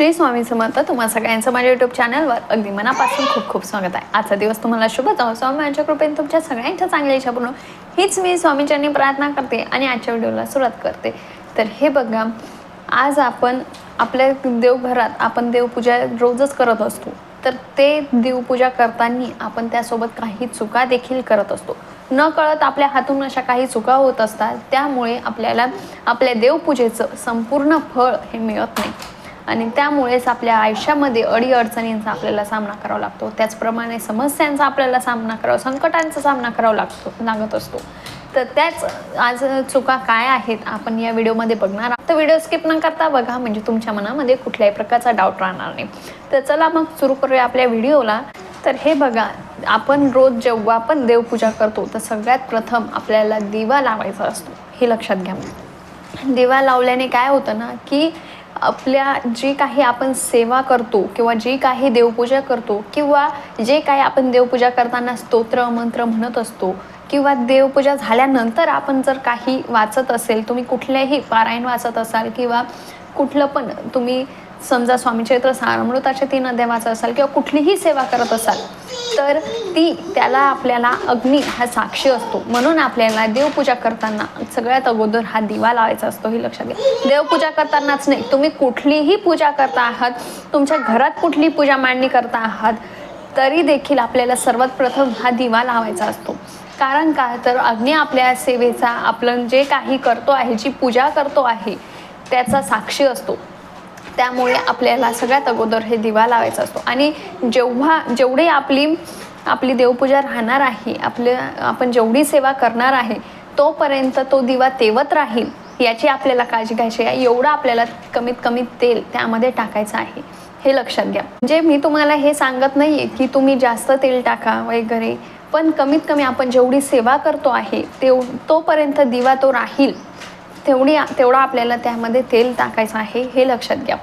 श्री स्वामी समर्थ तुम्हा सगळ्यांचं माझ्या युट्यूब चॅनलवर अगदी मनापासून खूप खूप स्वागत आहे. आजचा दिवस तुम्हाला शुभ जाऊ स्वामींच्या कृपेने तुमच्या सगळ्यांच्या चांगल्या इच्छा पूर्ण हीच मी स्वामीच्यांनी प्रार्थना करते आणि आजच्या व्हिडिओला सुरुवात करते. तर हे बघा आज आपण आपल्या देवघरात आपण देवपूजा रोजच करत असतो. तर ते देवपूजा करताना आपण त्यासोबत काही चुका देखील करत असतो. न कळत आपल्या हातून अशा काही चुका होत असतात. त्यामुळे आपल्याला आपल्या देवपूजेचं संपूर्ण फळ हे मिळत नाही. आणि त्यामुळेच आपल्या आयुष्यामध्ये अडीअडचणींचा आपल्याला सामना करावा लागतो. त्याचप्रमाणे समस्यांचा आपल्याला सामना करावा संकटांचा सामना करावा लागतो लागत असतो. तर त्याच आज चुका काय आहेत आपण या व्हिडिओमध्ये बघणार आहोत. तर व्हिडिओ स्किप न करता बघा म्हणजे तुमच्या मनामध्ये कुठल्याही प्रकारचा डाऊट राहणार नाही. तर चला मग सुरू करूया आपल्या व्हिडिओला. तर हे बघा आपण रोज जेव्हा आपण देवपूजा करतो तर सगळ्यात प्रथम आपल्याला दिवा लावायचा असतो. हे लक्षात घ्या. दिवा लावल्याने काय होतं ना की आपल्या जी काही आपण सेवा करतो किंवा जी काही देवपूजा करतो किंवा जे काही आपण देवपूजा करताना स्तोत्र मंत्र म्हणत असतो किंवा देवपूजा झाल्यानंतर आपण जर काही वाचत असेल तुम्ही कुठल्याही पारायण वाचत असाल किंवा कुठलं पण तुम्ही समजा स्वामी चरित्र सारामृताच्या तीन अध्याय वाचत असाल किंवा कुठलीही सेवा करत असाल तर ती त्याला आपल्याला अग्नी हा साक्षी असतो. म्हणून आपल्याला देवपूजा करताना सगळ्यात अगोदर हा दिवा लावायचा असतो हे लक्षात घ्या. देवपूजा करतानाच नाही तुम्ही कुठलीही पूजा करता आहात तुमच्या घरात कुठली पूजा मांडणी करता आहात तरी देखील आपल्याला सर्वात प्रथम हा दिवा लावायचा असतो. कारण काय तर अग्नी आपल्या सेवेचा आपण जे काही करतो आहे जी पूजा करतो आहे त्याचा साक्षी असतो. त्यामुळे आपल्याला सगळ्यात अगोदर हे दिवा लावायचा असतो. आणि जेव्हा जेवढी आपली आपली देवपूजा राहणार आहे आपल्या आपण जेवढी सेवा करणार आहे तोपर्यंत तो दिवा तेवत राहील याची आपल्याला काळजी घ्यायची आहे. एवढं आपल्याला कमीत कमी तेल त्यामध्ये टाकायचं आहे. हे लक्षात घ्या. म्हणजे मी तुम्हाला हे सांगत नाही आहे की तुम्ही जास्त तेल टाका वगैरे पण कमीत कमी आपण जेवढी सेवा करतो आहे तेव तोपर्यंत दिवा तो राहील. तेवढी तेवढा आपल्याला त्यामध्ये तेल टाकायचं आहे हे लक्षात घ्या.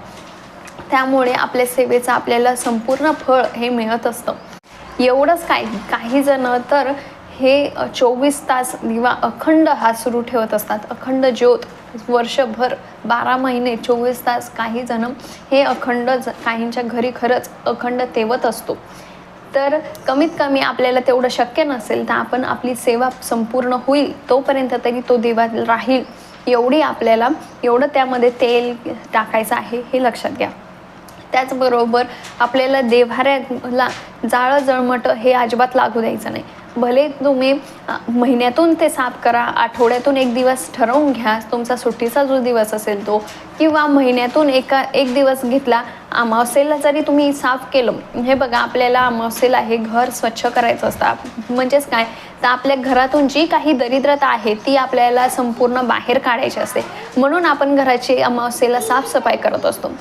त्यामुळे आपल्या सेवेचं आपल्याला संपूर्ण फळ हे मिळत असतं. एवढंच काय काही जण तर हे चोवीस तास दिवा अखंड हा सुरू ठेवत असतात. अखंड ज्योत वर्षभर बारा महिने चोवीस तास काही जण हे अखंड ज- काहींच्या घरी खरंच अखंड तेवत असतो. तर कमीत कमी आपल्याला तेवढं शक्य नसेल तर आपण आपली सेवा संपूर्ण होईल तोपर्यंत तरी तो दिवा राहील. एवढी आपल्याला एवढं त्यामध्ये तेल टाकायचं आहे हे लक्षात घ्या. त्याचबरोबर आपल्याला देव्हाऱ्याला जाळं जळमट हे अजिबात लागू द्यायचं नाही. भले तुम्ही महिन्यातून ते साफ करा आठवड्यातून एक दिवस ठरवून घ्या तुमचा सुट्टीचा जो दिवस असेल तो किंवा महिन्यातून एका एक दिवस घेतला अमावस्येला जरी तुम्ही साफ केलं हे बघा आपल्याला अमावस्येला हे घर स्वच्छ करायचं असतं. म्हणजेच काय? तर आपल्या घरातून जी काही दरिद्रता आहे ती आपल्याला संपूर्ण बाहेर काढायची असते. म्हणून आपण घराची अमावस्येला साफसफाई करत असतो.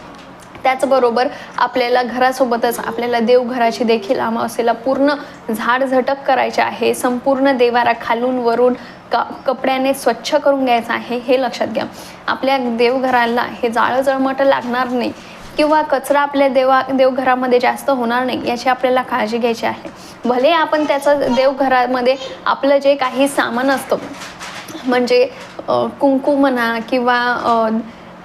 त्याचबरोबर आपल्याला घरासोबतच आपल्याला देवघराची देखील अमावस्येला पूर्ण झाडझटक करायचे आहे संपूर्ण देवारा खालून वरून का कपड्याने स्वच्छ करून घ्यायचं आहे हे लक्षात घ्या. आपल्या देवघराला हे जाळं जळमट लागणार नाही. किंवा कचरा आपल्या देवा देवघरामध्ये जास्त होणार नाही याची आपल्याला काळजी घ्यायची आहे. भले आपण त्याचं देवघरामध्ये आपलं जे काही सामान असतं म्हणजे कुंकू म्हणा किंवा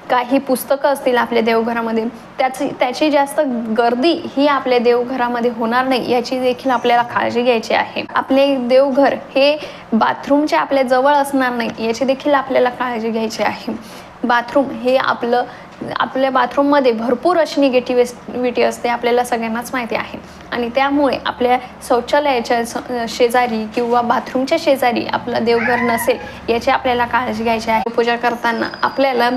काही पुस्तकं असतील आपल्या देवघरामध्ये त्याची त्याची जास्त गर्दी ही आपल्या देवघरामध्ये होणार नाही याची देखील आपल्याला काळजी घ्यायची आहे. आपले देवघर हे बाथरूमच्या आपल्या जवळ असणार नाही याची देखील आपल्याला काळजी घ्यायची आहे. बाथरूम हे आपलं आपल्या बाथरूममध्ये भरपूर अशी निगेटिव्हिटी असते आपल्याला सगळ्यांनाच माहिती आहे. आणि त्यामुळे आपल्या शौचालयाच्या शेजारी किंवा बाथरूमच्या शेजारी आपलं देवघर नसेल याची आपल्याला काळजी घ्यायची आहे. पूजा करताना आपल्याला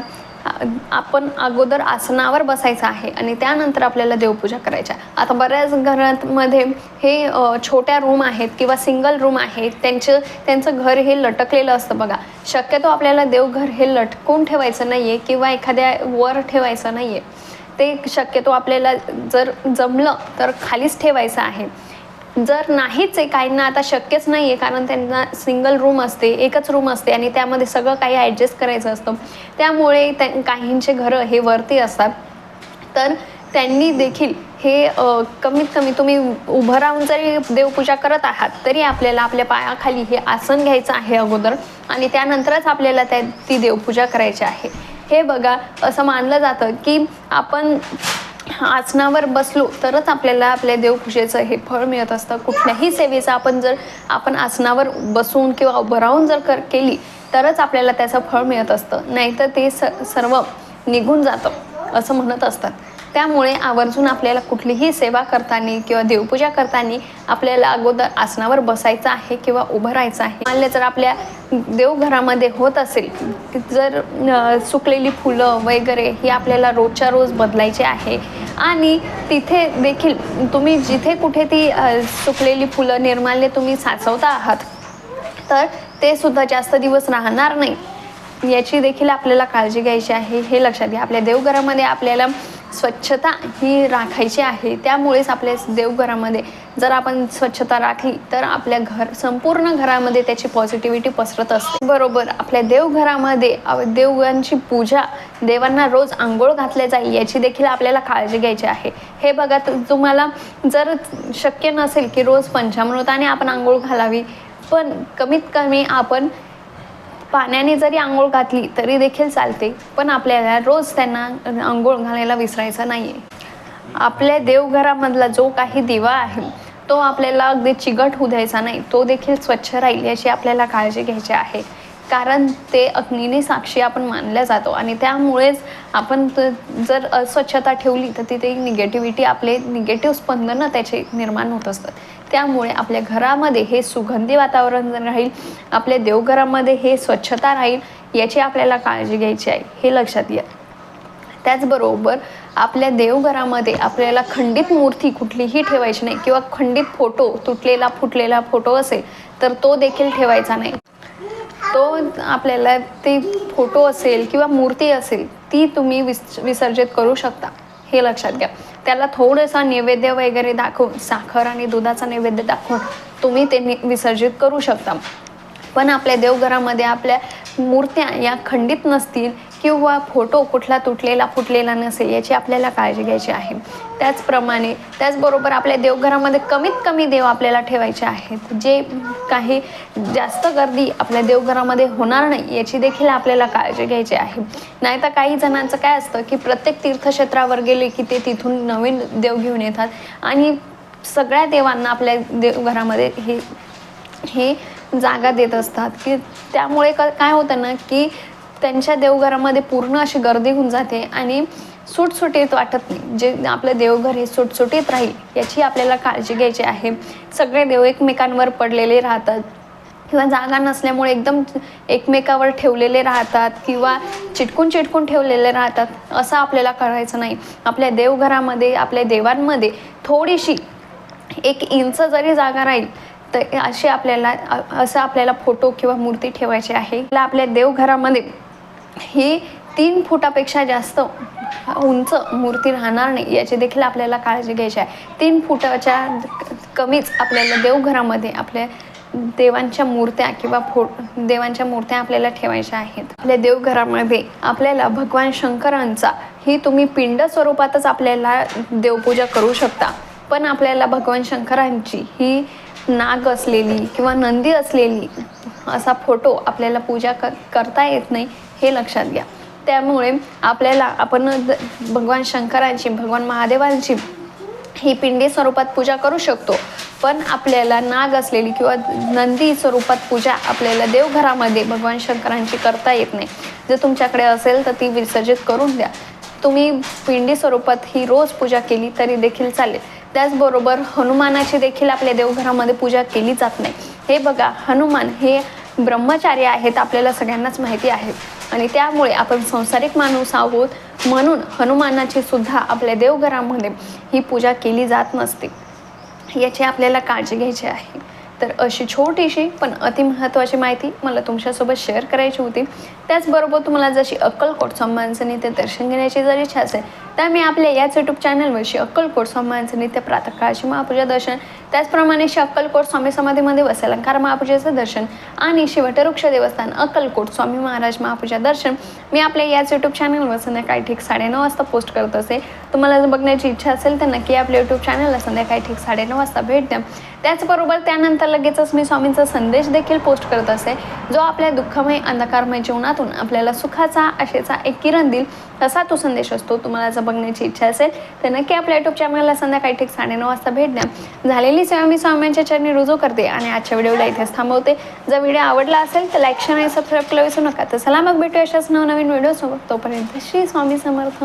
आपण अगोदर आसनावर बसायचं आहे आणि त्यानंतर आपल्याला देवपूजा करायची आहे आता बऱ्याच घरांमध्ये हे छोट्या रूम आहेत किंवा सिंगल रूम आहेत. त्यांचं त्यांचं घर हे लटकलेलं असतं बघा. शक्यतो आपल्याला देवघर हे लटकून ठेवायचं नाही आहे किंवा एखाद्या वर ठेवायचं नाही आहे ते शक्यतो आपल्याला जर जमलं तर खालीच ठेवायचं आहे. जर नाहीच आहे काहींना आता शक्यच नाही आहे कारण त्यांना सिंगल रूम असते एकच रूम असते आणि त्यामध्ये सगळं काही ॲडजस्ट करायचं असतं. त्यामुळे त्या काहींचे घरं हे वरती असतात. तर त्यांनी देखील हे कमीत कमी तुम्ही उभं राहून जरी देवपूजा करत आहात तरी आपल्याला आपल्या पायाखाली हे आसन घ्यायचं आहे अगोदर आणि त्यानंतरच आपल्याला त्या ती देवपूजा करायची आहे. हे बघा असं मानलं जातं की आपण आसनावर बसलो तरच आपल्याला आपल्या देवपूजेचं हे फळ मिळत असतं. कुठल्याही सेवेचं आपण जर आपण आसनावर बसून किंवा उभं राहून जर कर केली तरच आपल्याला त्याचं फळ मिळत असतं. नाहीतर ते स सर्व निघून जातं असं म्हणत असतात. त्यामुळे आवर्जून आपल्याला कुठलीही सेवा करताना किंवा देवपूजा करताना आपल्याला अगोदर आसनावर बसायचं आहे किंवा उभं राहायचं आहे. मानले जर आपल्या देवघरामध्ये होत असेल जर सुकलेली फुलं वगैरे ही आपल्याला रोजच्या रोज बदलायची आहे आणि तिथे देखील तुम्ही जिथे कुठे ती सुकलेली फुलं निर्माल्य तुम्ही साचवता आहात तर ते सुद्धा जास्त दिवस राहणार नाही. याची देखील आपल्याला काळजी घ्यायची आहे. हे लक्षात घ्या. आपल्या देवघरामध्ये आपल्याला स्वच्छता ही राखायची आहे. त्यामुळेच आपल्या देवघरामध्ये जर आपण स्वच्छता राखली तर आपल्या घर संपूर्ण घरामध्ये त्याची पॉझिटिव्हिटी पसरत असते. बरोबर आपल्या देवघरामध्ये देवगांची पूजा देवांना रोज आंघोळ घातल्या जाईल याची देखील आपल्याला काळजी घ्यायची आहे. हे बघा तुम्हाला जर शक्य नसेल की रोज पंचामृताने आपण आंघोळ घालावी पण कमीत कमी आपण पाण्याने जरी आंघोळ घातली तरी देखील चालते पण आपल्याला रोज त्यांना आंघोळ घालायला विसरायचं नाही आहे आपल्या देवघरामधला जो काही दिवा आहे तो आपल्याला अगदी चिकट होऊ द्यायचा नाही. तो देखील स्वच्छ राहील याची आपल्याला काळजी घ्यायची आहे. कारण ते अग्नीने साक्षी आपण मानल्या जातो आणि त्यामुळेच आपण जर अस्वच्छता ठेवली तर तिथे निगेटिव्हिटी आपले निगेटिव्ह स्पंदनं त्याचे निर्माण होत असतात. त्यामुळे आपल्या घरामध्ये हे सुगंधी वातावरण राहील आपल्या देवघरामध्ये हे स्वच्छता राहील याची आपल्याला काळजी घ्यायची आहे हे लक्षात घ्या. त्याचबरोबर आपल्या देवघरामध्ये आपल्याला खंडित मूर्ती कुठलीही ठेवायची नाही किंवा खंडित फोटो तुटलेला फुटलेला फोटो असेल तर तो देखील ठेवायचा नाही. तो आपल्याला ते फोटो असेल किंवा मूर्ती असेल ती तुम्ही विस विसर्जित करू शकता हे लक्षात घ्या. त्याला थोडंसा नैवेद्य वगैरे दाखवून साखर आणि दुधाचा नैवेद्य दाखवून तुम्ही ते विसर्जित करू शकता. पण आपल्या देवघरामध्ये आपल्या मूर्त्या या खंडित नसतील किंवा फोटो कुठला तुटलेला फुटलेला नसेल याची आपल्याला काळजी घ्यायची आहे. त्याचप्रमाणे त्याचबरोबर आपल्या देवघरामध्ये कमीत कमी देव आपल्याला ठेवायचे आहेत. जे काही जास्त गर्दी आपल्या देवघरामध्ये होणार नाही याची देखील आपल्याला काळजी घ्यायची आहे. नाहीतर काही जणांचं काय असतं की प्रत्येक तीर्थक्षेत्रावर गेले की ते तिथून नवीन देव घेऊन येतात. आणि सगळ्या देवांना आपल्या देवघरामध्ये हे हे जागा देत असतात. की त्यामुळे क काय होतं ना की त्यांच्या देवघरामध्ये पूर्ण अशी गर्दी होऊन जाते आणि सुटसुटीत वाटत नाही. जे आपलं देवघर हे सुटसुटीत राहील याची आपल्याला काळजी घ्यायची आहे. सगळे देव एकमेकांवर पडलेले राहतात. किंवा जागा नसल्यामुळे एकदम एकमेकावर ठेवलेले राहतात किंवा चिटकून चिटकून ठेवलेले राहतात असं आपल्याला करायचं नाही. आपल्या देवघरामध्ये आपल्या देवांमध्ये थोडीशी एक इंच जरी जागा राहील तर अशी आपल्याला असं आपल्याला फोटो किंवा मूर्ती ठेवायची आहे. आपल्या देवघरामध्ये ही तीन फुटापेक्षा जास्त उंच मूर्ती राहणार नाही. याची देखील आपल्याला काळजी घ्यायची आहे. तीन फुटाच्या कमीच आपल्याला देवघरामध्ये आपल्या देवांच्या मूर्त्या किंवा फो देवांच्या मूर्त्या आपल्याला ठेवायच्या आहेत. आपल्या देवघरामध्ये आपल्याला भगवान शंकरांचा ही तुम्ही पिंड स्वरूपातच आपल्याला देवपूजा करू शकता. पण आपल्याला भगवान शंकरांची ही नाग असलेली किंवा नंदी असलेली असा फोटो आपल्याला पूजा कर करता येत नाही हे लक्षात घ्या. त्यामुळे आपल्याला आपण द- भगवान शंकरांची भगवान महादेवांची ही पिंडी स्वरूपात पूजा करू शकतो. पण आपल्याला नाग असलेली किंवा नंदी स्वरूपात पूजा आपल्याला देवघरामध्ये भगवान शंकरांची करता येत नाही. जर तुमच्याकडे असेल तर ती विसर्जित करून द्या. तुम्ही पिंडी स्वरूपात ही रोज पूजा केली तरी देखील चालेल. त्याचबरोबर हनुमानाची देखील आपल्या देवघरामध्ये पूजा केली जात नाही. हे बघा हनुमान हे ब्रह्मचारी आहेत आपल्याला सगळ्यांनाच माहिती आहे. आणि त्यामुळे आपण संसारिक माणूस आहोत म्हणून हनुमानाची सुद्धा आपल्या देवघरामध्ये ही पूजा केली जात नसते. याची आपल्याला काळजी घ्यायची आहे. तर अशी छोटीशी पण अतिमहत्त्वाची माहिती मला तुमच्यासोबत शेअर करायची होती. त्याचबरोबर तुम्हाला जशी अक्कलकोट संमानचं नित्य दर्शन घेण्याची जर इच्छा असेल तर मी आपल्या याच यूट्यूब चॅनलवरशी अक्कलकोट संमानचं नित्य प्रातकाळची महापूजा दर्शन त्याचप्रमाणे श्री अक्कलकोट स्वामी समाधीमध्ये वसलंकार महापूजेचं दर्शन आणि शिवटवृक्ष देवस्थान अक्कलकोट स्वामी महाराज महापूजा दर्शन मी आपल्या याच यूट्यूब चॅनलवर संध्याकाळी ठीक साडेनऊ वाजता पोस्ट करत असे. तुम्हाला जर बघण्याची इच्छा असेल तर नक्की आपल्या यूट्यूब चॅनलला संध्याकाळी ठीक साडेनऊ वाजता भेट द्या. त्याचबरोबर त्यानंतर लगेचच मी स्वामींचा संदेश देखील पोस्ट करत असे जो आपल्या दुःखमय अंधकारमय जीवनात जीवनातून आपल्याला सुखाचा आशेचा एक किरण देईल तसा तो संदेश असतो. तुम्हाला जर बघण्याची इच्छा असेल तर नक्की आपल्या युट्यूब चॅनलला संध्याकाळी ठीक साडेनऊ वाजता भेट द्या. झालेली सेवा मी स्वाम्यांच्या चरणी रुजू करते आणि आजच्या व्हिडिओला इथेच थांबवते. जर व्हिडिओ आवडला असेल तर लाईक शेअर आणि सबस्क्राईब करायला विसरू नका. तर चला मग भेटू अशाच नवनवीन व्हिडिओसोबत. तोपर्यंत श्री स्वामी समर्थ.